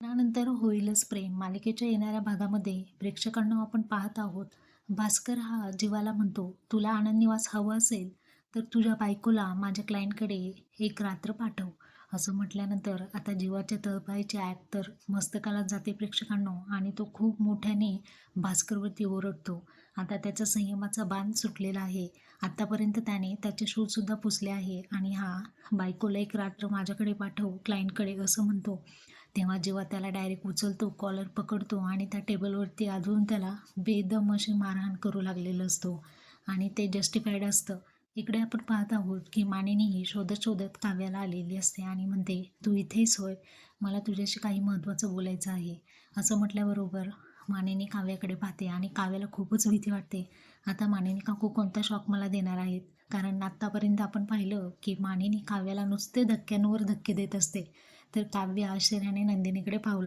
त्यानंतर होईलच प्रेम. मालिकेच्या येणाऱ्या भागामध्ये प्रेक्षकांना आपण पाहत आहोत. भास्कर हा जीवाला म्हणतो तुला आनंद निवास हवं असेल तर तुझ्या बायकोला माझ्या क्लायंटकडे एक रात्र पाठव. असं म्हटल्यानंतर आता जीवाच्या तळपायची ॲप तर मस्तकाला जाते प्रेक्षकांनो आणि तो खूप मोठ्याने भास्करवरती ओरडतो. आता त्याचा संयमाचा बांध सुटलेला आहे. आत्तापर्यंत त्याने त्याचे शूजसुद्धा पुसले आहे आणि हा बायकोला एक रात्र माझ्याकडे पाठव क्लायंटकडे असं म्हणतो. तेव्हा जेव्हा त्याला डायरेक्ट उचलतो कॉलर पकडतो आणि त्या टेबलवरती आदळून त्याला बेदम अशी मारहाण करू लागलेलं असतो. आणि ते जस्टिफाईड असतं. इकडे आपण पाहत आहोत की मानिनीही शोधत शोधत काव्याला आलेली असते आणि म्हणते तू इथेच होय. मला तुझ्याशी काही महत्त्वाचं बोलायचं आहे. असं म्हटल्याबरोबर मानिनी काव्याकडे पाहते आणि काव्याला खूपच भीती वाटते. आता मानिनी काकू कोणता शॉक मला देणार आहेत? कारण आत्तापर्यंत आपण पाहिलं की मानिनी काव्याला नुसते धक्क्यांवर धक्के देत असते. तर काव्य आश्चर्याने नंदिनीकडे पाहू